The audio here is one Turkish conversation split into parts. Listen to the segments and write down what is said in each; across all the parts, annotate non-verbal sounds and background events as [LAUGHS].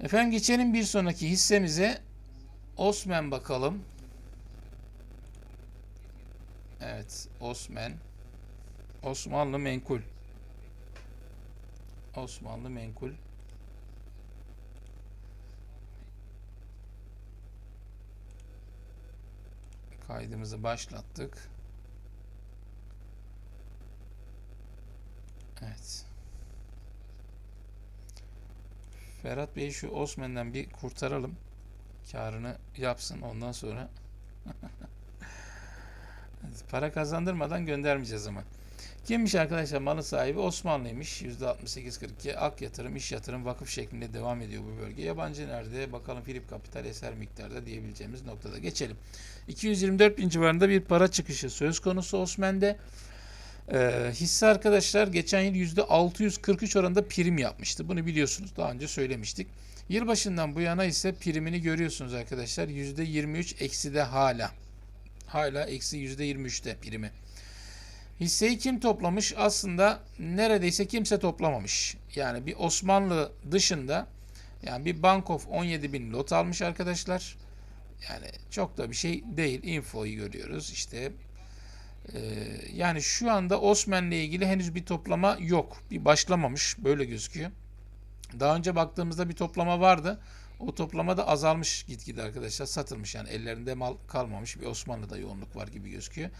Efendim geçelim bir sonraki hissemize. Osman bakalım. Evet, Osman. Osmanlı menkul. Osmanlı menkul. Kaydımızı başlattık. Evet. Ferhat Bey şu Osman'dan bir kurtaralım. Karını yapsın ondan sonra. [LAUGHS] Para kazandırmadan göndermeyeceğiz ama. Kimmiş arkadaşlar malı sahibi Osmanlıymış. %68-42 ak yatırım, iş yatırım, vakıf şeklinde devam ediyor bu bölge. Yabancı nerede? Bakalım Filip Kapital eser miktarda diyebileceğimiz noktada. Geçelim. 224 bin civarında bir para çıkışı söz konusu Osman'de. Ee, hisse arkadaşlar geçen yıl %643 oranında prim yapmıştı. Bunu biliyorsunuz. Daha önce söylemiştik. Yılbaşından bu yana ise primini görüyorsunuz arkadaşlar. %23 eksi de hala. Hala eksi %23'te primi. Hisseyi kim toplamış? Aslında neredeyse kimse toplamamış. Yani bir Osmanlı dışında yani bir Bankof 17 bin lot almış arkadaşlar. Yani çok da bir şey değil. Infoyu görüyoruz. İşte yani şu anda Osman'la ilgili henüz bir toplama yok. Bir başlamamış. Böyle gözüküyor. Daha önce baktığımızda bir toplama vardı. O toplama da azalmış gitgide arkadaşlar. Satılmış yani ellerinde mal kalmamış. Bir Osmanlı'da yoğunluk var gibi gözüküyor.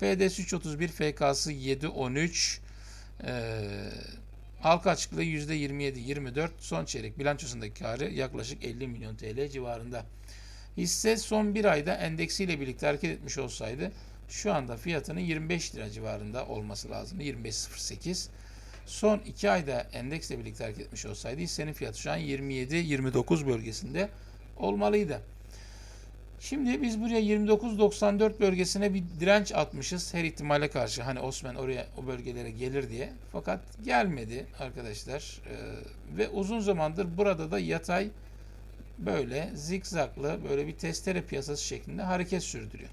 PDS 331 FK'sı 713 ee, halka açıklığı %27-24 son çeyrek bilançosundaki karı yaklaşık 50 milyon TL civarında. Hisse son bir ayda endeksiyle birlikte hareket etmiş olsaydı şu anda fiyatının 25 lira civarında olması lazım. 25.08. Son 2 ayda endeksle birlikte hareket etmiş olsaydı hissenin fiyatı şu an 27-29 bölgesinde olmalıydı. Şimdi biz buraya 29.94 bölgesine bir direnç atmışız her ihtimale karşı. Hani Osman oraya o bölgelere gelir diye. Fakat gelmedi arkadaşlar. Ee, ve uzun zamandır burada da yatay böyle zikzaklı böyle bir testere piyasası şeklinde hareket sürdürüyor.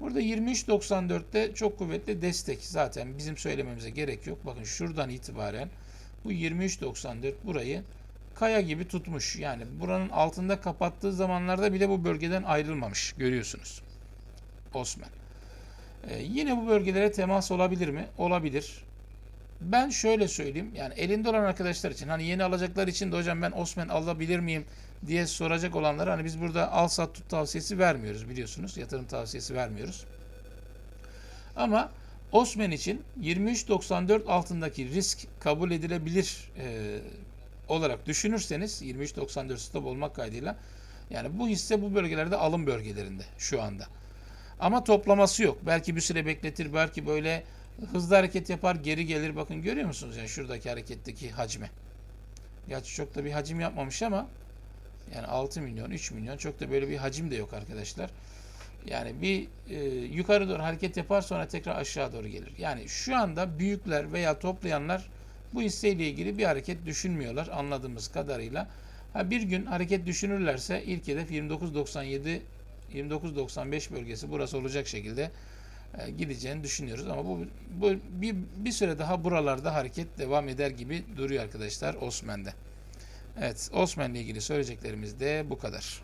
Burada 23.94'te çok kuvvetli destek. Zaten bizim söylememize gerek yok. Bakın şuradan itibaren bu 23.94 burayı kaya gibi tutmuş. Yani buranın altında kapattığı zamanlarda bile bu bölgeden ayrılmamış. Görüyorsunuz. Osman. Ee, yine bu bölgelere temas olabilir mi? Olabilir. Ben şöyle söyleyeyim. Yani elinde olan arkadaşlar için hani yeni alacaklar için de hocam ben Osman alabilir miyim diye soracak olanlara hani biz burada al sat tut tavsiyesi vermiyoruz biliyorsunuz. Yatırım tavsiyesi vermiyoruz. Ama Osman için 23.94 altındaki risk kabul edilebilir e, olarak düşünürseniz 23.94 stop olmak kaydıyla yani bu hisse bu bölgelerde alım bölgelerinde şu anda. Ama toplaması yok. Belki bir süre bekletir, belki böyle hızlı hareket yapar, geri gelir. Bakın görüyor musunuz yani şuradaki hareketteki hacmi. Gerçi çok da bir hacim yapmamış ama yani 6 milyon, 3 milyon çok da böyle bir hacim de yok arkadaşlar. Yani bir e, yukarı doğru hareket yapar sonra tekrar aşağı doğru gelir. Yani şu anda büyükler veya toplayanlar bu hisseyle ilgili bir hareket düşünmüyorlar anladığımız kadarıyla. Ha, bir gün hareket düşünürlerse ilk hedef 29.97 29.95 bölgesi burası olacak şekilde gideceğini düşünüyoruz ama bu, bu bir, bir süre daha buralarda hareket devam eder gibi duruyor arkadaşlar Osman'da. Evet Osman'la ilgili söyleyeceklerimiz de bu kadar.